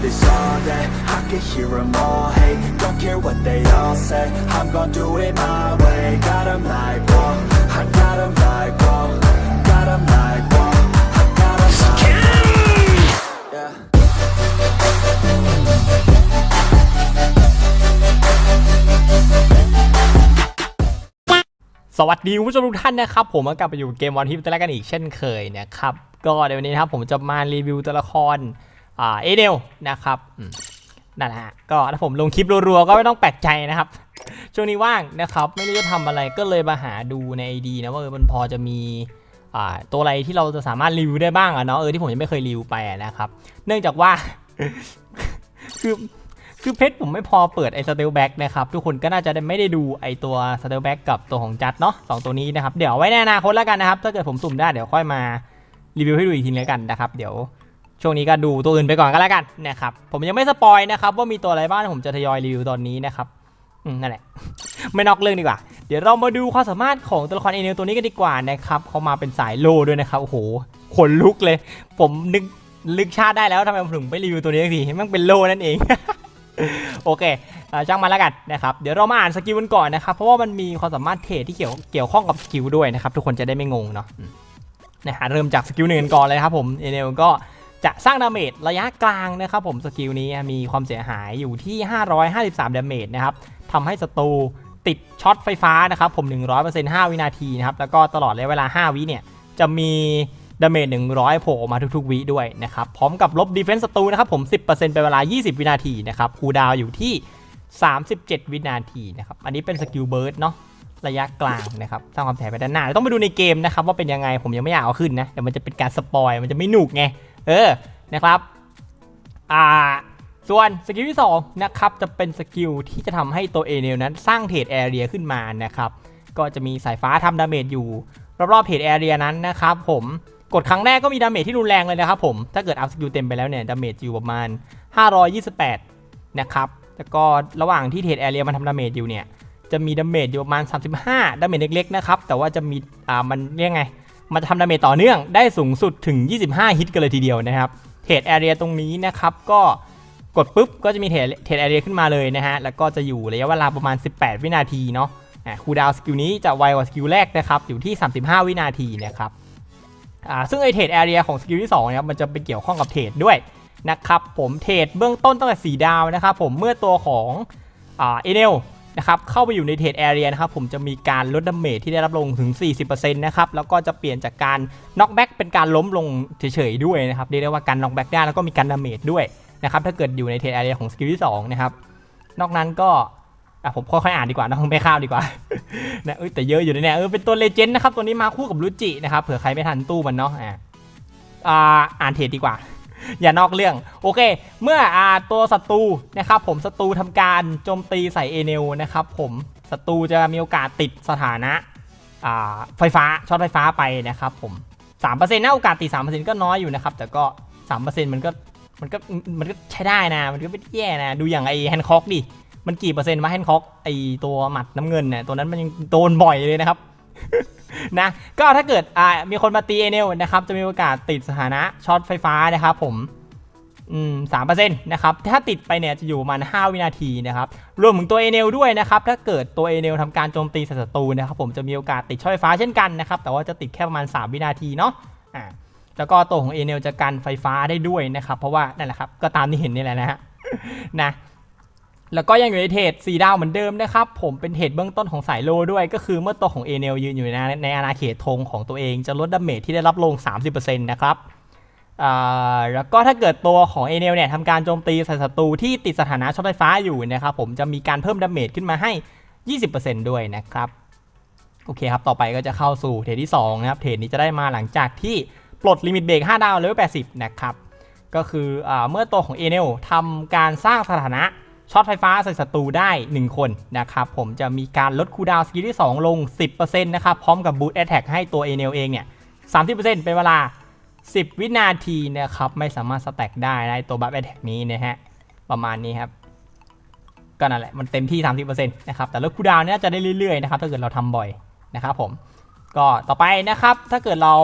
this all day I can hear them all hate Don't care what they all say I'm gon' do it my way Got 'em like, whoa I got 'em like, whoa Got 'em like, whoa I got 'em like, yeah สวัสดีคุณผู้ชมทุกท่านนะครับ ผมมากลับไปอยู่เกมวันทิปตัวแรกกันอีกเช่นเคยนะครับ ก็ในวันนี้นะครับผมจะมารีวิวตัวละครอ่า เอเดลนะครับอืมนั่นแหละฮะก็ถ้าผมลงคลิปรัวๆก็ไม่ต้องแปลกใจนะครับ ช่วงนี้ว่างนะครับไม่รู้จะทำอะไรก็เลยมาหาดูในไอดีนะว่าเออมันพอจะมีอ่าตัวอะไรที่เราจะสามารถรีวิวได้บ้างอะเนาะเออที่ผมยังไม่เคยรีวิวไปอะนะครับ เนื่องจากว่าคือคือเพชรผมไม่พอเปิดไอ้สเตลแบ็กนะครับทุกคนก็น่าจะได้ไม่ได้ดูไอ้ตัวสเตลแบ็กกับตัวของจัดเนาะสองตัวนี้นะครับ เดี๋ยวไว้ในอนาคตแล้วกันนะครับ ถ้าเกิดผมสุ่มได้เดี๋ยวค่อยมารีวิวให้ดูอีกทีนึงแล้วกันนะครับ เดี๋ยว ช่วงนี้ก็ดูตัวอื่นไปก่อนก็แล้วกันนะครับ ผมยังไม่สปอยนะครับว่ามีตัวอะไรบ้างผมจะทยอยรีวิวตอนนี้นะครับนั่นแหละ ไม่นอกเรื่องดีกว่า เดี๋ยวเรามาดูความสามารถของตัวละครเอเนลตัวนี้กันดีกว่านะครับเขามาเป็นสายโลด้วยนะครับ โอ้โห ขนลุกเลย ผมนึกลึกชาติได้แล้วทำไมผมถึงไม่รีวิวตัวนี้สักทีมันเป็นโลนั่นเอง โอเคเอ่อช่างมันแล้วกันนะครับ เดี๋ยวเรามาอ่านสกิลกันก่อนนะครับ เพราะว่ามันมีความสามารถเทรดที่เกี่ยวเกี่ยวข้องกับสกิลด้วยนะครับ ทุกคนจะได้ไม่งงเนาะนะฮะเริ่มจากสกิลหนึ่งก่อนเลยครับผม เอเนลก็ จะสร้างดาเมจระยะกลางนะครับผมสกิลนี้มีความเสียหายอยู่ที่ 553ดาเมจนะครับทำให้ศัตรูติดช็อตไฟฟ้านะครับผม 100% 5 วินาทีนะครับแล้วก็ตลอดระยะเวลา 5 วิเนี่ยจะมีดาเมจ100 โผล่ออกมาทุกๆวิด้วยนะครับพร้อมกับลบดีเฟนส์ศัตรูนะครับผม 10%เป็นเวลา 20 วินาทีนะครับคูลดาวอยู่ที่ 37 วินาทีนะครับอันนี้เป็นสกิลเบิร์ดเนาะระยะกลางนะครับสร้างความแถไปด้านหน้า ต้องไปดูในเกมนะครับว่าเป็นยังไงผมยังไม่อยากเอาขึ้นนะเดี๋ยวมันจะเป็นการสปอยมันจะไม่หนุกไง เออนะครับอ่าส่วนสกิลที่2นะครับจะเป็นสกิลที่จะทำให้ตัวเอเนลนั้นสร้างเทรดแอเรียขึ้นมานะครับก็จะมีสายฟ้าทำดาเมจอยู่ รอบๆเพจแอเรียนั้นนะครับผมกดครั้งแรกก็มีดาเมจที่รุนแรงเลยนะครับผมถ้าเกิดอัพสกิลเต็มไปแล้วเนี่ยดาเมจอยู่ประมาณ 528 นะครับแล้วก็ระหว่างที่เทรดแอเรียมันทำดาเมจอยู่เนี่ยจะมีดาเมจอยู่ประมาณ 35ดาเมจเล็กๆนะครับแต่ว่าจะมีอ่ามันเรียกไง มันจะทำดาเมจต่อเนื่องได้สูงสุดถึง 25 ฮิตกันเลยทีเดียวนะครับเทรดแอเรียตรงนี้นะครับก็กดปุ๊บก็จะมีเทรดเทรดแอเรียขึ้นมาเลยนะฮะแล้วก็จะอยู่ระยะเวลาประมาณ 18 วินาทีเนาะคูลดาวน์สกิลนี้จะไวกว่าสกิลแรกนะครับอยู่ที่ 35 วินาทีนะครับซึ่งไอเทรดแอเรียของสกิลที่2นะครับมันจะไปเกี่ยวข้องกับเทรดด้วยนะครับผมเทรดเบื้องต้นตั้งแต่ 4 ดาวนะครับผมเมื่อตัวของเอเนล นะครับเข้าไปอยู่ในเทรดแอเรียนะครับผมจะมีการลดดาเมจที่ได้รับลงถึง 40%นะครับแล้วก็จะเปลี่ยนจากการน็อกแบ็กเป็นการล้มลงเฉยๆด้วยนะครับเรียกได้ว่าการน็อกแบ็กได้แล้วก็มีการดาเมจด้วยนะครับถ้าเกิดอยู่ในเทรดแอเรียของสกิลที่2นะครับนอกนั้นก็อะผมค่อยๆอ่านดีกว่านะไม่ข้าวดีกว่านะเอ้ยแต่เยอะอยู่นะเนี่ยเออเป็นตัวเลเจนด์นะครับตัวนี้มาคู่กับรุจินะครับเผื่อใครไม่ทันตู้มันเนาะอ่าอ่าอ่านเทรดดีกว่า อย่านอกเรื่อง โอเค เมื่ออาตัวศัตรูนะครับผมศัตรูทำการโจมตีใส่เอเนลนะครับผมศัตรูจะมีโอกาสติดสถานะไฟฟ้าช็อตไฟฟ้าไปนะครับผม3%นะโอกาสติด3%ก็น้อยอยู่นะครับ แต่ก็3%มันก็มันก็มันก็ใช้ได้นะ มันก็ไม่แย่นะ ดูอย่างไอแฮนด์คอกดิ มันกี่เปอร์เซ็นต์วะแฮนด์คอกไอตัวหมัดน้ำเงินเนี่ยตัวนั้นมันยังโดนบ่อยเลยนะครับ นะก็ถ้าเกิดอ่ามีคนมาตีเอเนลนะครับจะมีโอกาสติดสถานะช็อตไฟฟ้านะครับผมสามเปอร์เซ็นต์นะครับ ถ้าติดไปเนี่ยจะอยู่ประมาณ5วินาทีนะครับ รวมถึงตัวเอเนลด้วยนะครับ ถ้าเกิดตัวเอเนลทำการโจมตีศัตรูนะครับผมจะมีโอกาสติดช็อตไฟฟ้าเช่นกันนะครับ แต่ว่าจะติดแค่ประมาณ 3 วินาทีเนาะอ่าแล้วก็ตัวของเอเนลจะกันไฟฟ้าได้ด้วยนะครับ เพราะว่านั่นแหละครับ ก็ตามที่เห็นนี่แหละนะฮะนะ แล้วก็ยังอยู่ในเทรด4ดาวเหมือนเดิมนะครับ ผมเป็นเทรดเบื้องต้นของสายโลด้วย ก็คือเมื่อตัวของเอเนลยืนอยู่ในในอาณาเขตธงของตัวเองจะลดดาเมจที่ได้รับลง 30%นะครับแล้วก็ถ้าเกิดตัวของเอเนลเนี่ยทำการโจมตีใส่ศัตรูที่ติดสถานะช็อตไฟฟ้าอยู่นะครับผมจะมีการเพิ่มดาเมจขึ้นมาให้ 20%ด้วยนะครับโอเคครับ ต่อไปก็จะเข้าสู่เทรดที่ 2 นะครับ เทรดนี้จะได้มาหลังจากที่ปลดลิมิตเบรก5ดาวเลเวล80 นะครับ ก็คืออเมื่อตัวของเอเนลทำการสร้างสถานะ ช็อตไฟฟ้าใส่ศัตรูได้ 1 คนนะครับผมจะมีการลดคูดาวสกิลที่ 2 ลง 10%นะครับพร้อมกับบูตแอตแทกให้ตัวเอเนลเองเนี่ย30%เป็นเวลา 10 วินาทีนะครับไม่สามารถสแต็กได้ในตัวบัฟแอตแทกนี้นะฮะประมาณนี้ครับก็นั่นแหละมันเต็มที่ 30%นะครับแต่ลดคูดาวเนี่ยจะได้เรื่อยๆนะครับถ้าเกิดเราทำบ่อยนะครับผมก็ต่อไปนะครับถ้าเกิดเรา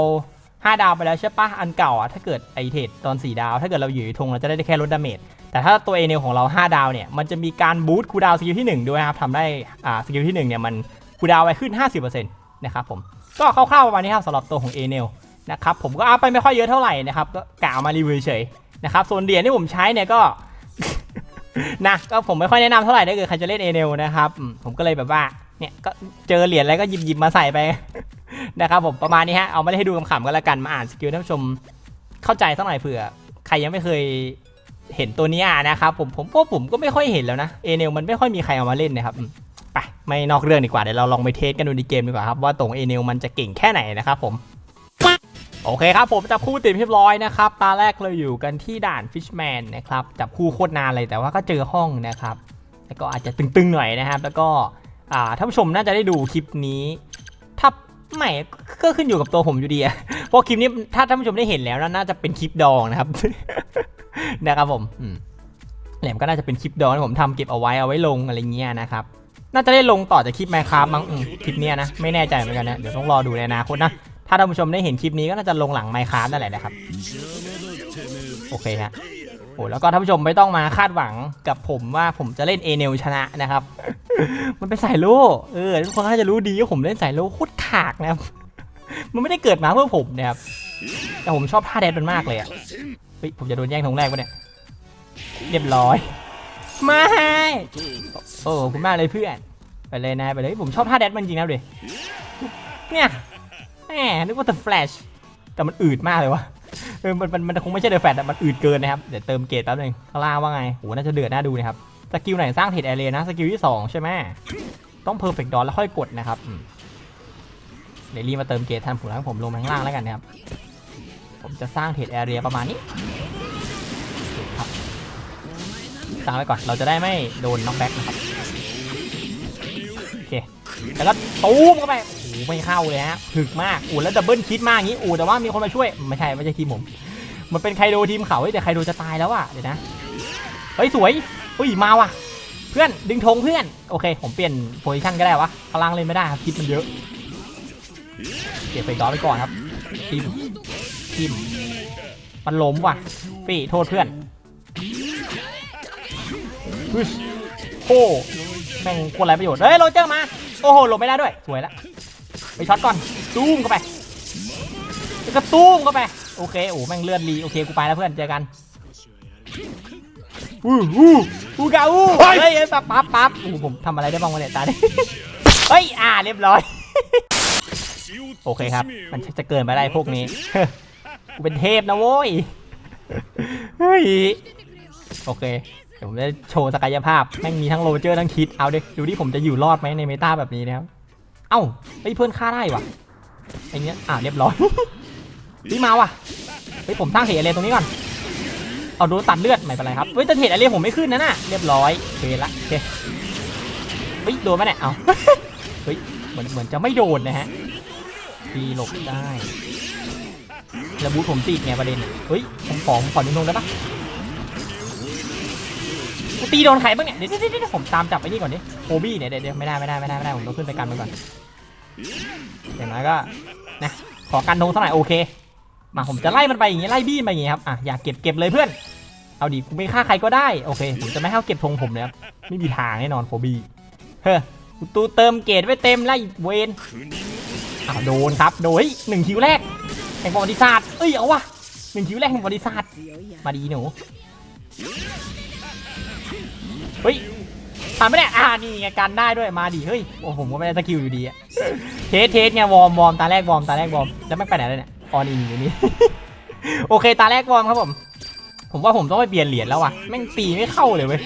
5 ดาวไปแล้วใช่ปะอันเก่าอะถ้าเกิดไอเทดตอน 4 ดาว ถ้าเกิดเราอยู่ในธงเราจะได้แค่ลดดาเมจแต่ถ้าตัวเอเนลของเรา 5 ดาวเนี่ยมันจะมีการบูตคูดาวสกิลที่ 1 ด้วยนะครับทำได้อ่าสกิลที่1เนี่ยมันคูดาวไว้ขึ้น 50%นะครับผมก็คร่าวๆประมาณนี้ครับสำหรับตัวของเอเนลนะครับผมก็อัพไปไม่ค่อยเยอะเท่าไหร่นะครับก็กะเอามารีวิวเฉยนะครับส่วนเหรียญที่ผมใช้เนี่ยก็นะก็ผมไม่ค่อยแนะนำเท่าไหร่ถ้าเกิดใครจะเล่นเอเนลนะครับผมก็เลยแบบว่าเนี่ยก็เจอเหรียญอะไรก็หยิบหยิบมาใส่ไป นะครับผมประมาณนี้ฮะเอามาให้ดูขำๆกันแล้วกันมาอ่านสกิลท่านผู้ชมเข้าใจสักหน่อยเผื่อ ใครยังไม่เคยเห็นตัวนี้นะครับผมผมพวกผมก็ไม่ค่อยเห็นแล้วนะเอเนลมันไม่ค่อยมีใครเอามาเล่นนะครับไปไม่นอกเรื่องดีกว่าเดี๋ยวเราลองไปเทสกันดูในเกมดีกว่าครับว่าตรงเอเนลมันจะเก่งแค่ไหนนะครับผมโอเคครับผมจับคู่ติดเรียบร้อยนะครับตาแรกเราอยู่กันที่ด่านฟิชแมนนะครับจับคู่โคตรนานเลยแต่ว่าก็เจอห้องนะครับแล้วก็อาจจะตึงๆหน่อยนะครับ แล้วก็ท่านผู้ชมน่าจะได้ดูคลิปนี้ ไม่ก็ขึ้นอยู่กับตัวผมอยู่ดีอะเพราะคลิปนี้ถ้าท่านผู้ชมได้เห็นแล้วน่าจะเป็นคลิปดองนะครับ นะครับผมแหลมก็น่าจะเป็นคลิปดองที่ผมทำเก็บเอาไว้เอาไว้ลงอะไรเงี้ยนะครับน่าจะได้ลงต่อจากคลิปแมค์ค a มั้งคลิปเนี้ยนะไม่แน่ใจเหมือนกันนะเดี๋ยวต้องรอดูในอนาคตนะถ้าท่านผู้ชมได้เห็นคลิปนี้ก็น่าจะลงหลังไมค์ค a นั่นแหละนะครับโอเคฮะโอ้แล้วก็ท่านผู้ชมไม่ต้องมาคาดหวังกับผมว่าผมจะเล่นเอเนลชนะนะครับ มันเป็นสายโล่เออทุกคนน่าจะรู้ดีว่าผมเล่นสายโล่โคตรขากนะครับ มันไม่ได้เกิดมาเพื่อผมนะครับ แต่ผมชอบท่าแดนมันมากเลยอะเฮ้ยผมจะโดนแย่งธงแรกปะเนี่ย เรียบร้อย ไม่โอ้ขอบคุณมากเลยเพื่อน ไปเลยนายไปเลยผมชอบท่าแดนมันจริงนะดูดิเนี่ยแหมนึกว่าแต่แฟลชแต่มันอืดมากเลยวะเออมันมันมันคงไม่ใช่เดอะแฟลชอะมันอืดเกินนะครับ เดี๋ยวเติมเกรดแป๊บนึงข้างล่างว่าไงโหน่าจะเดือดน่าดูนะครับ สกิลไหนสร้างเทรดแอเรียนะสกิลที่ 2 ใช่ไหมต้องเพอร์เฟกต์ดอนแล้วค่อยกดนะครับเดี๋ยวรีมาเติมเกรดทันผมแล้วผมลงข้างล่างแล้วกันนะครับ ผมจะสร้างเทรดแอเรียประมาณนี้ครับสร้างไว้ก่อนเราจะได้ไม่โดนน็อกแบ็กนะครับโอเคแล้วก็ตูมเข้าไปโอ้โหไม่เข้าเลยฮะถึกมากอู้แล้วดับเบิลคิดมากอย่างนี้อู้แต่ว่ามีคนมาช่วยไม่ใช่ไม่ใช่ทีมผมมันเป็นไคโดทีมเขาเฮ้ยแต่ไคโดจะตายแล้วอะเดี๋ยวนะเฮ้ยสวย อุ้ยมาว่ะ เพื่อนดึงธงเพื่อนโอเค ผมเปลี่ยนโพซิชั่นก็ได้วะพลังเล่นไม่ได้ครับคิดมันเยอะเก็บไปดอไปก่อนครับทีมทีมมันล้มว่ะฟี่โทษเพื่อนฮึโอ้แม่งคนไรประโยชน์เฮ้ยโรเจอร์มา โอ้โหหลบไม่ได้ด้วยสวยละไปช็อตก่อนซูมเข้าไปแล้วก็ซูมเข้าไป โอเคโอ้แม่งเลื่อนรีโอเคกูไปแล้วเพื่อนเจอกัน อู้อู้อู้กาอู้เฮ้ยเฮ้ยปั๊บปั๊บปั๊บอู้ผมทำอะไรได้บ้างวะเนี่ยตาดิเฮ้ยอ่าเรียบร้อย โอเคครับ มันชักจะเกินไปได้พวกนี้กูเป็นเทพนะโว้ยเฮ้ยโอเคเดี๋ยวผมจะโชว์ศักยภาพแม่งมีทั้งโรเจอร์ทั้งคิดเอาดิดูที่ผมจะอยู่รอดไหมในเมตาแบบนี้นะครับเอ้าเฮ้ยเพื่อนฆ่าได้ว่ะไอเนี้ยอ่าเรียบร้อยพี่มาว่ะเฮ้ยผมสร้างเหตุอะไรตรงนี้ก่อน เอาโดนตัดเลือดไม่เป็นไรครับเฮ้ยแต่เหตุอะไรผมไม่ขึ้นนะน่ะเรียบร้อยโอเคละโอเคเฮ้ยโดนไหมเนี่ยเอาเฮ้ยเหมือนเหมือนจะไม่โดนนะฮะดีหลบได้แล้วบูทผมติดไงประเด็นเฮ้ยผมขอผมขอดึงลงได้ปะตีโดนใครบ้างเนี่ยเดี๋ยวเดี๋ยวผมตามจับไอ้นี่ก่อนดิโคบี้เนี่ยเดี๋ยวไม่ได้ไม่ได้ไม่ได้ไม่ได้ผมต้องขึ้นไปกันมันก่อนอย่างน้อยก็นะขอกันธงเท่าไหร่อยโอเค มาผมจะไล่มันไปอย่างงี้ไล่บี้ไปอย่างงี้ครับอะอยากเก็บเก็บเลยเพื่อน เอาดิกูไม่ฆ่าใครก็ได้โอเคผมจะไม่ให้เขาเก็บธงผมเลยครับไม่มีทางแน่นอนโคบี้เฮ้ยกูตูเติมเกรดไว้เต็มไล่เวนอ้าวโดนครับโดยหนึ่งคิวแรกแห่งประวัติศาสตร์เอ้ยเอาวะหนึ่งคิวแรกแห่งประวัติศาสตร์มาดีหนูเฮ้ยทำไม่ได้อ่านี่ไงกันได้ด้วยมาดีเฮ้ยโอ้ผมก็ไม่ได้สกิลอยู่ดีอะเทสเทสไงวอร์มวอร์มตาแรกวอร์มตาแรกวอร์มแล้วไม่ไปไหนเลยเนี่ย ออนอินอยู่นี่ โอเคตาแรกวอร์มครับผม ผมว่าผมต้องไปเปลี่ยนเหรียญแล้วว่ะ แม่งตีไม่เข้าเลยเว้ย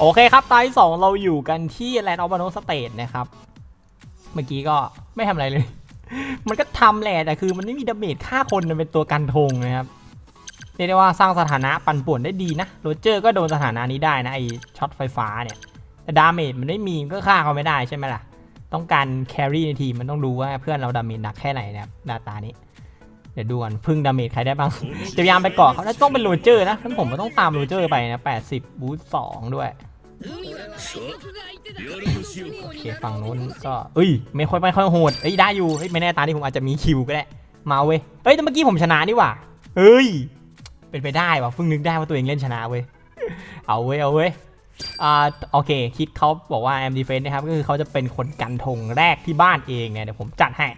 โอเคครับตาที่สองเราอยู่กันที่แลนด์ออฟบานสเตทนะครับ เมื่อกี้ก็ไม่ทำอะไรเลย มันก็ทำแหละแต่คือมันไม่มีดาเมจฆ่าคนมันเป็นตัวกันธงนะครับเรียกได้ว่าสร้างสถานะปั่นป่วนได้ดีนะโรเจอร์ก็โดนสถานะนี้ได้นะไอช็อตไฟฟ้าเนี่ยแต่ดาเมจมันไม่มีก็ฆ่าเขาไม่ได้ใช่ไหมล่ะ ต้องการแครี่ในทีมมันต้องดูว่าเพื่อนเราดาเมจหนักแค่ไหนนะครับดาตานี้ เดี๋ยวดูกันพึ่งดาเมจใครได้บ้าง จะพยายามไปเกาะเขาน่าจะต้องเป็นโรเจอร์นะทั้งผมก็ต้องตามโรเจอร์ไปนะ 80 บูสต์2ด้วยโอเคฝั่งนู้นก็เอ้ย ไม่ค่อยไม่ค่อยโหดเอ้ยได้อยู่เฮ้ยไม่แน่ตาที่ผมอาจจะมีคิวก็ได้มาเว้ยเฮ้ยแต่เมื่อกี้ผมชนะนี่หว่าเฮ้ย เป็นไปได้ว่ะเพิ่งนึกได้ว่าตัวเองเล่นชนะเว้ยเอาเว้ยเอาเว้ย อ่าโอเค คิดเขาบอกว่าแอมดีเฟนนะครับ ก็คือเขาจะเป็นคนกันธงแรกที่บ้านเองเนี่ยเดี๋ยวผมจัดให้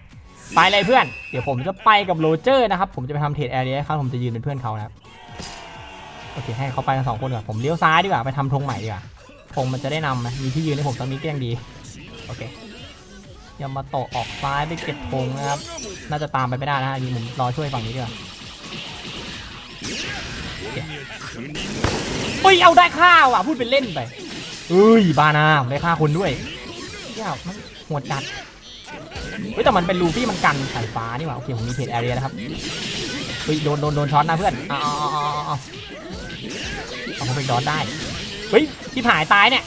ไปเลยเพื่อน เดี๋ยวผมจะไปกับโรเจอร์นะครับ ผมจะไปทำเทรดแอร์เรียครับผมจะยืนเป็นเพื่อนเขานะครับ โอเค ให้เขาไปกันสองคนก่อน ผมเลี้ยวซ้ายดีกว่า ไปทำธงใหม่ดีกว่าธงมันจะได้นำนะมีที่ยืนให้ผมตรงนี้ก็ยังดี โอเคยามาโตออกซ้ายไปเก็บธงนะครับ น่าจะตามไปไม่ได้นะฮะยืนผมรอช่วยฝั่งนี้ดีกว่า เคเฮ้ยเอาได้ข้าวอะพูดเป็นเล่นไปเฮ้ยบานาผมได้ฆ่าคนด้วยเหี้ยมันโหดจัดเฮ้ยแต่มันเป็นลูฟี่มันกันสายฟ้านี่หว่าโอเคผมมีเพจแอเรียนะครับเฮ้ยโดนโดนโดนช็อตนะเพื่อนเอ๋อาเอาเอาเอเอาผมไปดอทได้เฮ้ยที่หายตายเนี่ย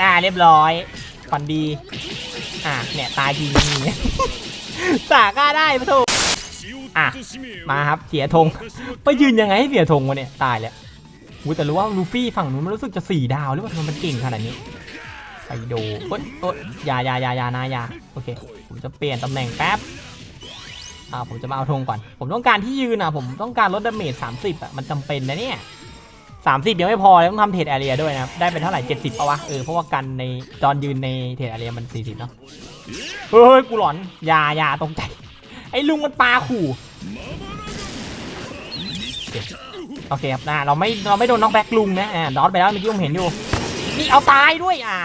อ่าเรียบร้อยฟันดีอ่าเนี่ยตายทีนี้สาก้าได้ปะโถอะมาครับเสียธงไปยืนยังไงให้เสียธงวะเนี่ยตายแล้ว อุ๊ยแต่รู้ว่าลูฟี่ฝั่งนู้นมันรู้สึกจะสี่ดาวหรือว่าทำไมมันเก่งขนาดนี้ไปดูโอ๊ยโอ๊ยยายายายานายาโอเค ผมจะเปลี่ยนตำแหน่งแป๊บอ่าผมจะมาเอาธงก่อน ผมต้องการที่ยืนอะ ผมต้องการลดดาเมจ30อะ มันจำเป็นนะเนี่ย30ยังไม่พอเลยต้องทำเทรดแอเรียด้วยนะครับได้เป็นเท่าไหร่70ปะวะ เออ เพราะว่ากันในตอนยืนในเทรดแอเรียมัน40เนาะ เฮ้ย กูหลอน ยายาตรงใจ ไอ้ลุงมันปาขู่ โอเคครับนะเราไม่เราไม่โดนน็อกแบ็กลุงนะอ่าดอทไปแล้วเมื่อกี้ผมเห็นอยู่นี่เอาตายด้วยอ่า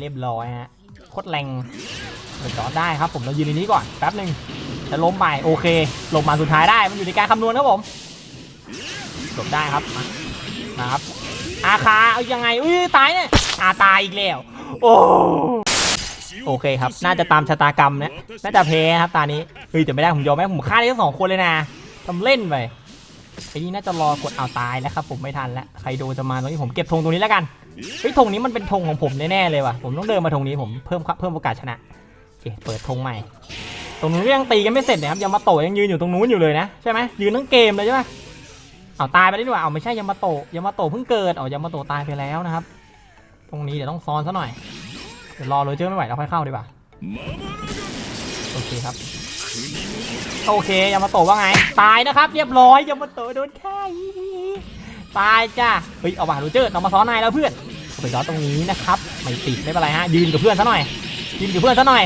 เรียบร้อยฮะโคตรแรงเปิดจอดได้ครับผมเรายืนในนี้ก่อนแป๊บหนึ่งจะล้มไปโอเคลงมาสุดท้ายได้มันอยู่ในการคำนวณครับผมจบได้ครับมาครับ อาคาเอายังไงอุ้ยตายเนี่ยอาตายอีกแล้วโอ้โอเคครับ น่าจะตามชะตากรรมนะน่าจะแพครับตานี้เฮ้ยแต่ไม่ได้ผมยอมแม่ผมฆ่าได้ทั้งสองคนเลยนะทำเล่นไป ไอ้นี่น่าจะรอกดเอาตายแล้วครับผมไม่ทันแล้วใครโดจะมาตรงนี้ผมเก็บธงตรงนี้แล้วกันเฮ้ยธงนี้มันเป็นธงของผมแน่ๆเลยว่ะผมต้องเดินมาธงนี้ผมเพิ่มเพิ่มโอกาสชนะโอเคเปิดธงใหม่ ตรงนู้นยังตีกันไม่เสร็จนะครับยามาโตะยังยืนอยู่ตรงนู้นอยู่เลยนะใช่ไหมยืนทั้งเกมเลยใช่ไหมเอาตายไปแล้ดีกว่าเอาไม่ใช่ยามาโตะยามาโตะเพิ่งเกิดเอายามาโตะตายไปแล้วนะครับ ตรงนี้เดี๋ยวต้องซ้อนซะหน่อยเดี๋ยวรอเลยเจอไม่ไหวเราค่อยเข้าดีกว่าโอเคครับ โอเคยามาโตะว่าไง ตายนะครับ เรียบร้อยยามาโตะโดนฆ่าตายจ้าเฮ้ยเอาว่ะโรเจอร์เรามาซ้อนนายแล้วเพื่อนไปซ้อนตรงนี้นะครับ ไม่ติดไม่เป็นไรฮะยืนกับเพื่อนซะหน่อยยืนกับเพื่อนซะหน่อย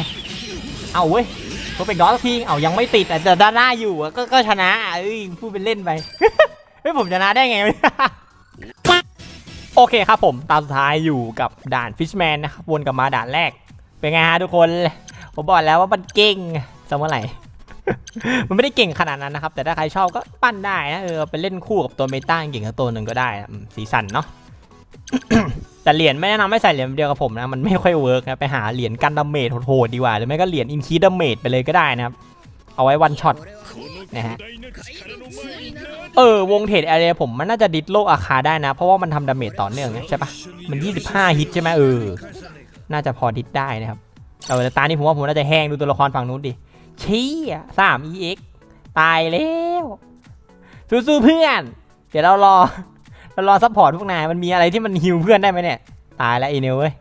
เอาเว้ยเพอร์เฟกต์ดอสทีเอายังไม่ติดแต่ด้านหน้าอยู่ก็ก็ชนะเอ้ยพูดเป็นเล่นไปเฮ้ยผมชนะได้ไงโอเคครับผมตาสุดท้ายอยู่กับด่านฟิชแมนนะครับวนกลับมาด่านแรกเป็นไงฮะทุกคนผมบอกแล้วว่ามันเก่งสมมติไหร่ มันไม่ได้เก่งขนาดนั้นนะครับ แต่ถ้าใครชอบก็ปั้นได้นะเออไปเล่นคู่กับตัวเมตาเก่งกับตัวหนึ่งก็ได้นะสีสันเนาะแต่เหรียญไม่แนะนำให้ใส่เหรียญเดียวกับผมนะมันไม่ค่อยเวิร์กนะไปหาเหรียญกันดาเมจโหดๆดีกว่าหรือไม่ก็เหรียญอินคีดาเมจไปเลยก็ได้นะครับ เอาไว้วันช็อตนะฮะเออวงเทรดแอเรียผมมันน่าจะดิดโลกอาคาได้นะ เพราะว่ามันทำดาเมจต่อเนื่องใช่ปะมัน 25 ฮิตใช่ไหมเออ น่าจะพอดิดได้นะครับเออแต่ตานี้ผมว่าผมน่าจะแห้งดูตัวละครฝั่งนู้นดิ ชี้อะสาม EX ตายแล้วสู้ๆเพื่อน เดี๋ยวเรารอเรารอซัพพอร์ตพวกนายมันมีอะไรที่มันฮิวเพื่อนได้ไหมเนี่ย ตายแล้วอีเนลเว้ย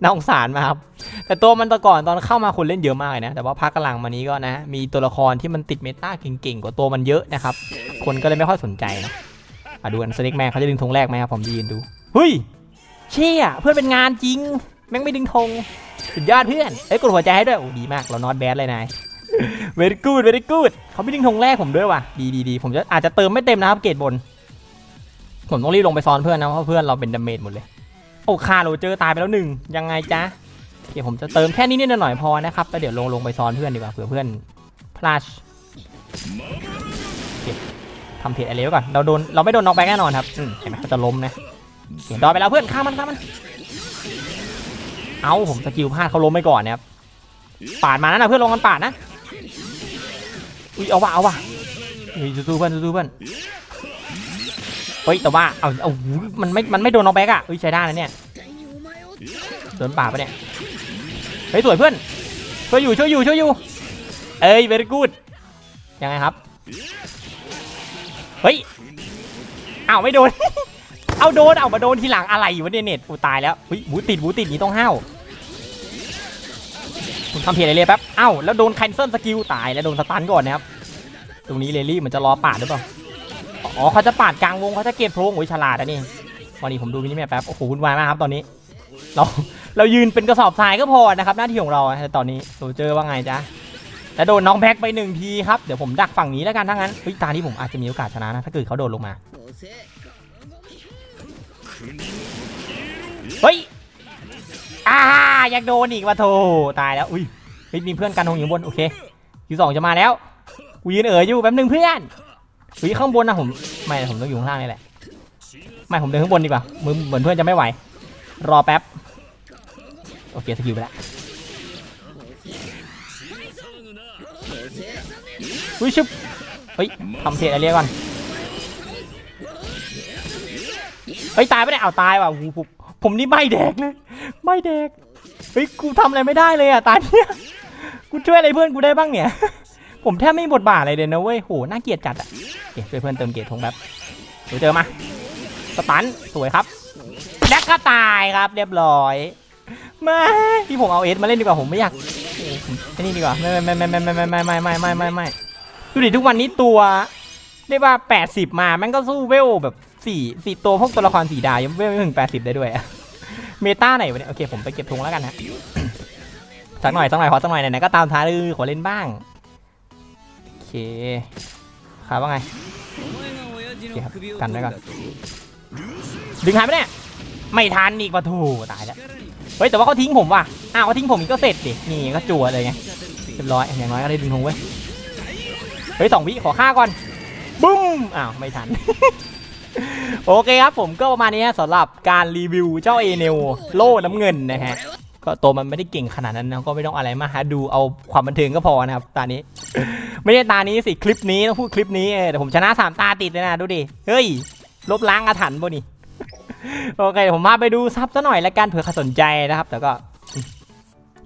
น่าสงสารมาครับ แต่ตัวมันแตะก่อนตอนเข้ามาคนเล่นเยอะมากเลยนะ แต่ว่าพักกำลังมานี้ก็นะ มีตัวละครที่มันติดเมตาเก่งๆ กว่าตัวมันเยอะนะครับ คนก็เลยไม่ค่อยสนใจนะมาดูกันสเน็กแมนเขาจะดึงธงแรกไหมครับผมยืนดูเฮ้ยเชี่ยเพื่อนเป็นงานจริง แม่งไม่ดึงธงสุดยอดเพื่อนเอ้ยกดหัวใจให้ด้วยโอ้ดีมากเรานอตแบดเลยนาย very good very good เขาไม่ดึงธงแรกผมด้วยว่ะดีดีดีผมจะอาจจะเติมไม่เต็มนะครับเกรดบน ผมต้องรีบลงไปซ้อนเพื่อนนะเพราะเพื่อนเราเป็นดาเมจหมดเลย โอ้คาโรเจอร์ตายไปแล้วหนึ่งยังไงจ๊ะเดี๋ยวผมจะเติมแค่นี้นิดหน่อยพอนะครับแล้วเดี๋ยวลงลงไปซ้อนเพื่อนดีกว่าเผื่อเพื่อนพลาชทำเพจอะไรไว้ก่อนเราโดนเราไม่โดนน็อกแบ็กแน่นอนครับเห็นไหมเขาจะล้มนะเสียดอยไปแล้วเพื่อนฆ่ามันฆ่ามัน เอาผมสกิลพลาดเขาล้มไปก่อนนะครับปาดมานะนะเพื่อนลงกันปาดนะ อุ้ยเอาว่ะเอาว่ะเฮ้ยสู้ๆเพื่อนสู้ๆเพื่อนเฮ้ยแต่ว่าเอาเอามันไม่มันไม่โดนน็อกแบ็กอะเฮ้ยใช้ได้นะเนี่ยโดนป่าปะเนี่ยเฮ้ยสวยเพื่อนช่วยอยู่ช่วยอยู่ช่วยอยู่เอ้ย very good ยังไงครับเฮ้ยอ้าวไม่โดน เอาโดนเอามาโดนทีหลังอะไรวะเนี่ยเน็ตอูตายแล้วเฮ้ยบูติดบูติดนี่ต้องห้าว ทำเพจอะไรเลยแป๊บเอ้าแล้วโดนแคนเซิลสกิลตายแล้วโดนสตันก่อนนะครับตรงนี้เลลี่มันจะรอปาดหรือเปล่าอ๋อเขาจะปาดกลางวงเขาจะเก็บโพรงโอ้ยฉลาดอะนี่วันนี้ผมดูมินิแมปแป๊บโอ้โหวุ่นวายมากครับตอนนี้ เราเรายืนเป็นกระสอบทรายก็พอนะครับหน้าที่ของเราแต่ตอนนี้โซเจอร์ว่าไงจ๊ะแล้วโดนน้องแบ็กไปหนึ่งทีครับเดี๋ยวผมดักฝั่งนี้แล้วกันถ้างั้นเฮ้ยตานี้ผมอาจจะมีโอกาสชนะนะถ้าเกิดเขาโดดลงมาเฮ้ยอ่า ยากโดนอีกวะโถตายแล้ว อุ้ยมีเพื่อนกันทงอยู่บน โอเคคิวสองจะมาแล้ว กูยืนเอ๋ยอยู่แป๊บหนึงเพื่อนเฮ้ยข้างบนนะผม ไม่ ผมต้องอยู่ข้างล่างนี่แหละ ไม่ ผมเดินข้างบนดีกว่ามือเหมือนเพื่อนจะไม่ไหว รอแป๊บ โอเคสกิลไปแล้วอุ้ยชุบเฮ้ยทำเทรดอะไรก่อน เฮ้ยตายไปไหนเอาตายว่ะผมผมนี่ไม่แดกเลยไม่แดก เฮ้ยกูทำอะไรไม่ได้เลยอะตาเนี้ยกูช่วยอะไรเพื่อนกูได้บ้างเนี่ย ผมแทบไม่มีบทบาทอะไรเลยนะเว้ยโหน่าเกลียดจัดอะเคช่วยเพื่อนเติมเกียรติทงแบบเดี๋ยวเจอมาสตันสวยครับแดกก็ตายครับเรียบร้อยไม่ที่ผมเอาเอสมาเล่นดีกว่าผมไม่อยากไอ้นี่ดีกว่าไม่ไม่ไม่ไม่ไม่ไม่ไม่ไม่ไม่ไม่ไม่ไม่ดูดิทุกวันนี้ตัวเรียกว่า 80 มาแม่งก็สู้เวลแบบสี่สี่ตัวพวกตัวละครสีดาวยังเวลไม่ถึง 80 ได้ด้วยอะ เมตาไหนวะเนี่ยโอเคผมไปเก็บธงแล้วกันฮะสักหน่อยสักหน่อยขอสักหน่อยไหนๆก็ตามท้าลือขอเล่นบ้างโอเคขาว่าไงโอเคครับกันไว้ก่อนดึงหายไปเนี่ยไม่ทันอีกปะทูตายแล้วเฮ้ยแต่ว่าเขาทิ้งผมว่ะอ้าวเขาทิ้งผมอีกก็เสร็จดินี่ก็จั่วเลยไงเรียบร้อยอย่างน้อยก็ได้ดึงธงเว้เฮ้ยสองวิขอฆ่าก่อนบึ้มอ้าวไม่ทัน โอเคครับผมก็ประมาณนี้สำหรับการรีวิวเจ้าเอเนลโล่น้ำเงินนะฮะก็ตัวมันไม่ได้เก่งขนาดนั้นนะก็ไม่ต้องอะไรมากฮะดูเอาความบันเทิงก็พอนะครับตานี้ ไม่ใช่ตานี้สิคลิปนี้ต้องพูดคลิปนี้เออแต่ผมชนะสามตาติดเลยนะดูดิเฮ้ยลบล้างอาถรรพ์บ่นี่โอเคผมพาไปดูซับซะหน่อยละกันเผื่อใครสนใจนะครับ แต่ก็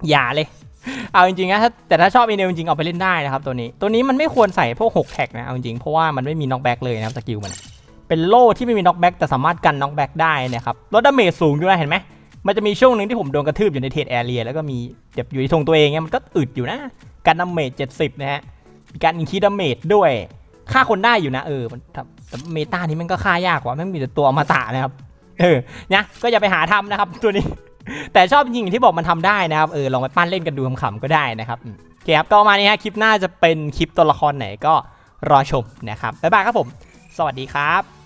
อย่าเลย เอาจริงๆนะแต่ถ้าชอบอีเนลจริงๆเอาไปเล่นได้นะครับตัวนี้ ตัวนี้มันไม่ควรใส่พวก6แท็กนะเอาจริงเพราะว่ามันไม่มีน็อกแบ็กเลยนะครับสกิลมัน เป็นโล่ที่ไม่มีน็อกแบ็กแต่สามารถกันน็อกแบ็กได้นะครับลดดาเมจสูงด้วยนะเห็นไหมมันจะมีช่วงหนึ่งที่ผมโดนกระทืบอยู่ในเทรดแอเรียแล้วก็มีเจ็บอยู่ที่ธงตัวเองเนี่ยมันก็อึดอยู่นะ การดาเมจ70 นะฮะมีการอินคีดาเมจด้วยฆ่าคนได้อยู่นะเออมันแต่เมตานี้มันก็ฆ่ายากกว่าแม่มีแต่ตัวอมตะนะครับเออนะก็อย่าไปหาทำนะครับตัวนี้ แต่ชอบจริงที่บอกมันทำได้นะครับเออลองไปปั้นเล่นกันดูขำๆก็ได้นะครับโอเคครับก็ประมาณนี้ฮะคลิปหน้าจะเป็นคลิปตัวละครไหนก็รอชมนะครับบ๊ายบายครับผม สวัสดีครับ